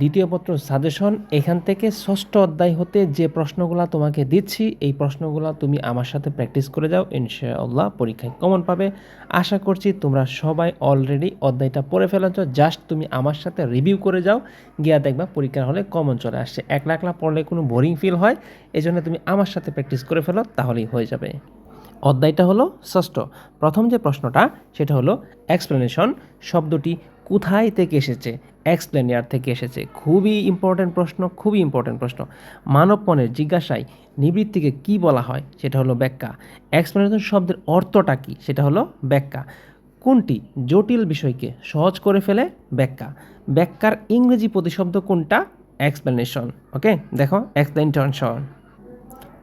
দ্বিতীয় পত্র, সাজেশন, এখান থেকে ষষ্ঠ অধ্যায় হতে যে প্রশ্নগুলো তোমাকে দিচ্ছি, এই প্রশ্নগুলো তুমি আমার সাথে প্র্যাকটিস করে যাও, ইনশাআল্লাহ পরীক্ষায় কমন পাবে। আশা করছি তোমরা সবাই অলরেডি অধ্যায়টা পড়ে ফেলেছ জাস্ট তুমি আমার সাথে রিভিউ করে যাও, গিয়া দেখবা পরীক্ষার হলে কমন চলে আসছে। একলা একলা পড়লে কোনো বোরিং ফিল হয় এই জন্য তুমি আমার সাথে প্র্যাকটিস করে ফেলো, তাহলেই হয়ে যাবে। অধ্যায়টা হলো ষষ্ঠ। প্রথম যে প্রশ্নটা, সেটা হলো এক্সপ্লেনেশন শব্দটি কোথায় থেকে এসেছে? এক্সপ্লেনিয়ার থেকে এসেছে। খুবই ইম্পর্ট্যান্ট প্রশ্ন, খুবই ইম্পর্ট্যান্ট প্রশ্ন। মানব মনের জিজ্ঞাসায় নিবৃত্তিকে কি বলা হয়? সেটা হলো ব্যাখ্যা। এক্সপ্লেনেশন শব্দের অর্থটা কি? সেটা হলো ব্যাখ্যা। কোনটি? জটিল বিষয়কে সহজ করে ফেলে ব্যাখ্যা। ব্যাখ্যার ইংরেজি প্রতিশব্দ কোনটা? এক্সপ্লেনেশন ওকে দেখো এক্সপ্লেনেশন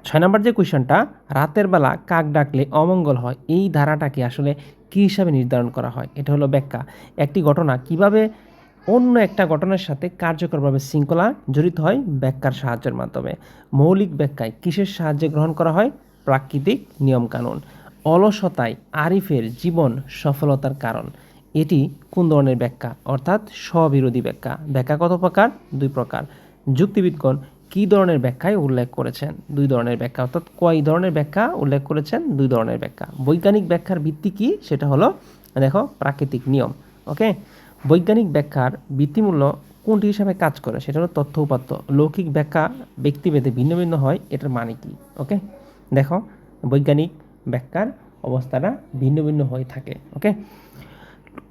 ছয় নম্বর যে কোয়েশনটা, রাতের বেলা কাক ডাকলে অমঙ্গল হয়, এই ধারাটাকে আসলে কী হিসাবে নির্ধারণ করা হয়? এটা হলো ব্যাখ্যা। একটি ঘটনা, কীভাবে অন্য একটা ঘটনার সাথে কার্যকরভাবে শৃঙ্খলা জড়িত হয়? ব্যাখ্যার সাহায্যের মাধ্যমে। মৌলিক ব্যাখ্যায় কিসের সাহায্যে গ্রহণ করা হয়? প্রাকৃতিক নিয়মকানুন। অলসতায় আরিফের জীবন সফলতার কারণ। এটি কোন ধরনের ব্যাখ্যা? অর্থাৎ স্ববিরোধী ব্যাখ্যা। ব্যাখ্যা কত প্রকার? দুই প্রকার। যুক্তিবিদগণ কী ধরনের ব্যাখ্যায় উল্লেখ করেছেন? দুই ধরনের ব্যাখ্যা, অর্থাৎ কয় ধরনের ব্যাখ্যা উল্লেখ করেছেন? দুই ধরনের ব্যাখ্যা। বৈজ্ঞানিক ব্যাখ্যার ভিত্তি কী? সেটা হলো, দেখো, প্রাকৃতিক নিয়ম, ওকে? বৈজ্ঞানিক ব্যাখ্যার ভিত্তিমূল্য কোনটি হিসাবে কাজ করে? সেটা হলো তথ্য উপাত্ত। লৌকিক ব্যাখ্যা ব্যক্তিভেদে ভিন্ন ভিন্ন হয়, এটার মানে কি? ওকে? দেখো, বৈজ্ঞানিক ব্যাখ্যার অবস্থাটা ভিন্ন ভিন্ন হয়ে থাকে, ওকে?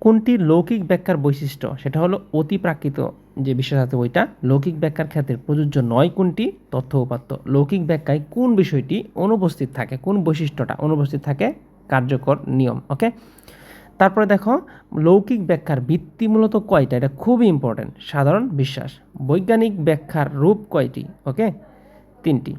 কোনটি লৌকিক ব্যাখ্যার বৈশিষ্ট্য? সেটা হলো অতি প্রাকৃত যে বিশ্বাস আছে ওইটা লৌকিক ব্যাখ্যার ক্ষেত্রে প্রযোজ্য নয় কোনটি? তথ্য উপাত্ত। লৌকিক ব্যাখ্যায় কোন বিষয়টি অনুপস্থিত থাকে? কোন বৈশিষ্ট্যটা অনুপস্থিত থাকে? কার্যকর নিয়ম ওকে তারপরে দেখো, লৌকিক ব্যাখ্যার ভিত্তি মূলত কয়টা? এটা খুবই ইম্পর্ট্যান্ট সাধারণ বিশ্বাস। বৈজ্ঞানিক ব্যাখ্যার রূপ কয়টি? ওকে তিনটি।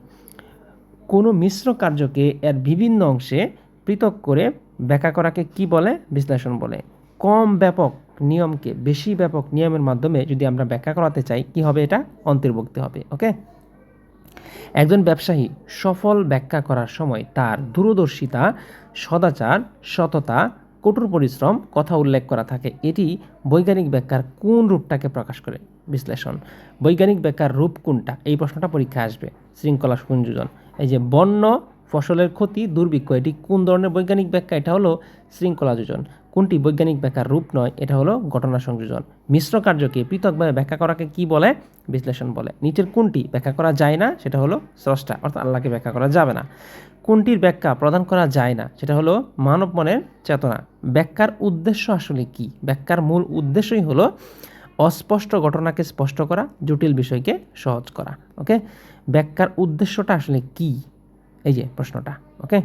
কোনো মিশ্র কার্যকে এর বিভিন্ন অংশে পৃথক করে ব্যাখ্যা করাকে কি বলে? বিশ্লেষণ বলে। কম ব্যাপক নিয়মকে, বেশি ব্যাপক নিয়মের মাধ্যমে যদি আমরা ব্যাখ্যা করাতে চাই, কি হবে এটা? অন্তর্ভুক্ত হবে ওকে একজন ব্যবসায়ী সফল ব্যাখ্যা করার সময় তার দূরদর্শিতা, সদাচার, সততা, কঠোর পরিশ্রম কথা উল্লেখ করা থাকে। এটি বৈজ্ঞানিক ব্যাখ্যার কোন রূপটাকে প্রকাশ করে? বিশ্লেষণ। বৈজ্ঞানিক ব্যাখ্যার রূপ কোনটা? এই প্রশ্নটা পরীক্ষা আসবে। শৃঙ্খলা সংযোজন এই যে বন্য ফসলের ক্ষতি, দুর্ভিক্ষ, এটি কোন ধরনের বৈজ্ঞানিক ব্যাখ্যা? এটা হলো শৃঙ্খলা যোজন। কোনটি বৈজ্ঞানিক ব্যাখ্যার রূপ নয়? এটা হলো ঘটনা সংযোজন। মিশ্র কার্যকে পৃথকভাবে ব্যাখ্যা করাকে কি বলে? বিশ্লেষণ বলে। নিচের কোনটি ব্যাখ্যা করা যায় না? সেটা হলো স্রষ্টা, অর্থাৎ আল্লাহকে ব্যাখ্যা করা যাবে না। কোনটির ব্যাখ্যা প্রদান করা যায় না? সেটা হলো মানব মনের চেতনা। ব্যাখ্যার উদ্দেশ্য আসলে কি? ব্যাখ্যার মূল উদ্দেশ্যই হলো অস্পষ্ট ঘটনাকে স্পষ্ট করা, জটিল বিষয়কে সহজ করা। ওকে? ব্যাখ্যার উদ্দেশ্যটা আসলে কি? এই যে প্রশ্নটা ওকে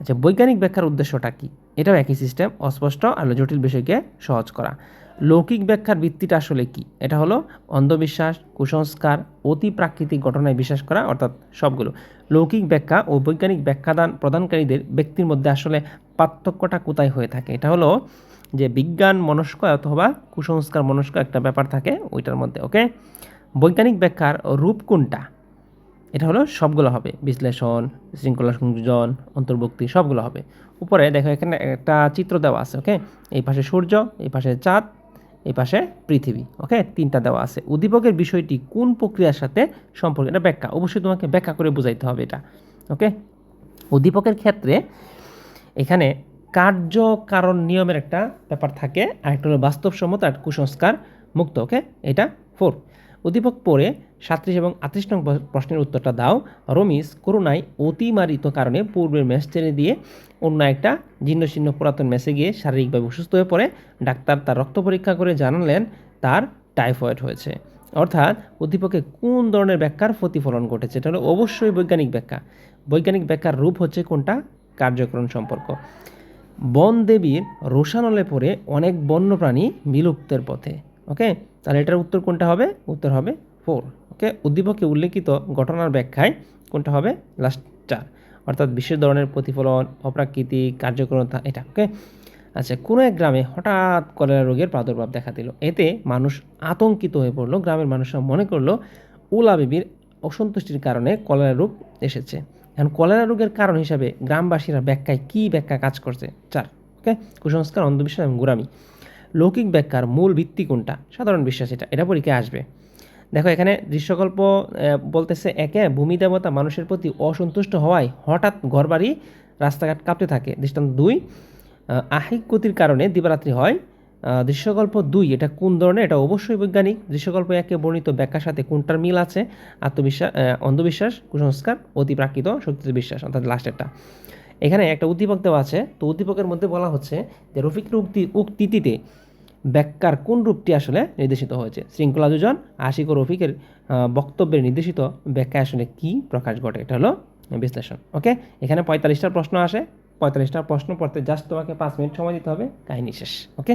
আচ্ছা বৈজ্ঞানিক ব্যাখ্যার উদ্দেশ্যটা কি? এটাও একই সিস্টেম অস্পষ্ট আর জটিল বিষয়কে সহজ করা। লৌকিক ব্যাখ্যার ভিত্তিটা আসলে কি? এটা হলো অন্ধবিশ্বাস, কুসংস্কার, অতি প্রাকৃতিক ঘটনায় বিশ্বাস করা, অর্থাৎ সবগুলো। লৌকিক ব্যাখ্যা ও বৈজ্ঞানিক ব্যাখ্যাদান প্রদানকারীদের ব্যক্তির মধ্যে আসলে পার্থক্যটা কোথায় হয়ে থাকে? এটা হলো যে বিজ্ঞান মনস্ক অথবা কুসংস্কার মনস্ক একটা ব্যাপার থাকে ওইটার মধ্যে ওকে বৈজ্ঞানিক ব্যাখ্যার রূপ কোনটা? এটা হলো সবগুলো হবে। বিশ্লেষণ, শৃঙ্খলা সংযোজন, অন্তর্ভুক্তি সবগুলো হবে। উপরে দেখো এখানে একটা চিত্র দেওয়া আছে ওকে এই পাশে সূর্য, এই পাশে চাঁদ, এই পাশে পৃথিবী ওকে তিনটা দেওয়া আছে। উদ্দীপকের বিষয়টি কোন প্রক্রিয়ার সাথে সম্পর্ক এটা ব্যাখ্যা। অবশ্যই তোমাকে ব্যাখ্যা করে বোঝাইতে হবে এটা ওকে উদ্দীপকের ক্ষেত্রে এখানে কার্য কারণ নিয়মের একটা ব্যাপার থাকে। আর একটা হলো বাস্তবসম্মত আর কুসংস্কার মুক্ত ওকে এটা ফোর উদ্দীপক পড়ে সাত্রিশ এবং আটত্রিশ নং প্রশ্নের উত্তরটা দাও। রমিস করুণায় অতিমারিত কারণে পূর্বের ম্যাচ ছেড়ে দিয়ে অন্য একটা জীর্ণ শীর্ণ পুরাতন ম্যাচে গিয়ে শারীরিকভাবে অসুস্থ হয়ে পড়ে। ডাক্তার তার রক্ত পরীক্ষা করে জানালেন তার টাইফয়েড হয়েছে। অর্থাৎ উদ্দীপকে কোন ধরনের ব্যাখ্যার প্রতিফলন ঘটেছে? এটা হলো অবশ্যই বৈজ্ঞানিক ব্যাখ্যা। বৈজ্ঞানিক ব্যাখ্যার রূপ হচ্ছে কোনটা? কার্যক্রম সম্পর্ক। বন দেবীর রোশানলে পড়ে অনেক বন্যপ্রাণী বিলুপ্তের পথে। ওকে তাহলে এটার উত্তর কোনটা হবে? উত্তর হবে ফোর ওকে উদ্দীপকে উল্লেখিত ঘটনার ব্যাখ্যায় কোনটা হবে? লাস্ট চার। অর্থাৎ বিশেষ ধরনের প্রতিফলন, অপ্রাকৃতিক কার্যক্রমতা এটা। ওকে আচ্ছা কোনো এক গ্রামে হঠাৎ কলেরা রোগের প্রাদুর্ভাব দেখা দিল। এতে মানুষ আতঙ্কিত হয়ে পড়ল। গ্রামের মানুষরা মনে করল, উলা বেবির অসন্তুষ্টির কারণে কলেরা রোগ এসেছে। এখন কলেরা রোগের কারণ হিসাবে গ্রামবাসীরা ব্যাখ্যায় কী ব্যাখ্যা কাজ করছে? চার। ওকে কুসংস্কার, অন্ধবিশ্বাস এবং গোড়ামি। লৌকিক ব্যাখ্যার মূল ভিত্তি কোনটা? সাধারণ বিশ্বাস এটা। এটা পরীক্ষায় আসবে। দেখো এখানে দৃশ্যকল্প বলতেছে একে ভূমি দেবতা মানুষের প্রতি অসন্তুষ্ট হওয়ায় হঠাৎ ঘরবাড়ি রাস্তাঘাট কাঁপতে থাকে। দৃষ্টান্ত দুই আহ, আহিক গতির কারণে দিবারাত্রি হয়। দৃশ্যকল্প দুই এটা কোন ধরনের? এটা অবশ্যই বৈজ্ঞানিক। দৃশ্যকল্প একে বর্ণিত ব্যাখ্যার সাথে কোনটার মিল আছে? আত্মবিশ্বাস অন্ধবিশ্বাস কুসংস্কার অতিপ্রাকৃত শক্তিতে বিশ্বাস অর্থাৎ লাস্টেরটা এখানে একটা উদ্দীপক দেওয়া আছে। তো উদ্দীপকের মধ্যে বলা হচ্ছে যে রফিকের উক্তি উক্তিটিতে ব্যাখ্যার কোন রূপটি আসলে নির্দেশিত হয়েছে? শৃঙ্খলা যোজন, আশিক ও রফিকের বক্তব্যের নির্দেশিত ব্যাখ্যা আসলে কি প্রকাশ ঘটে? এটা হলো বিশ্লেষণ, ওকে? এখানে পঁয়তাল্লিশটা প্রশ্ন আসে। পঁয়তাল্লিশটা প্রশ্ন পড়তে জাস্ট তোমাকে পাঁচ মিনিট সময় দিতে হবে। কাহিনী শেষ, ওকে?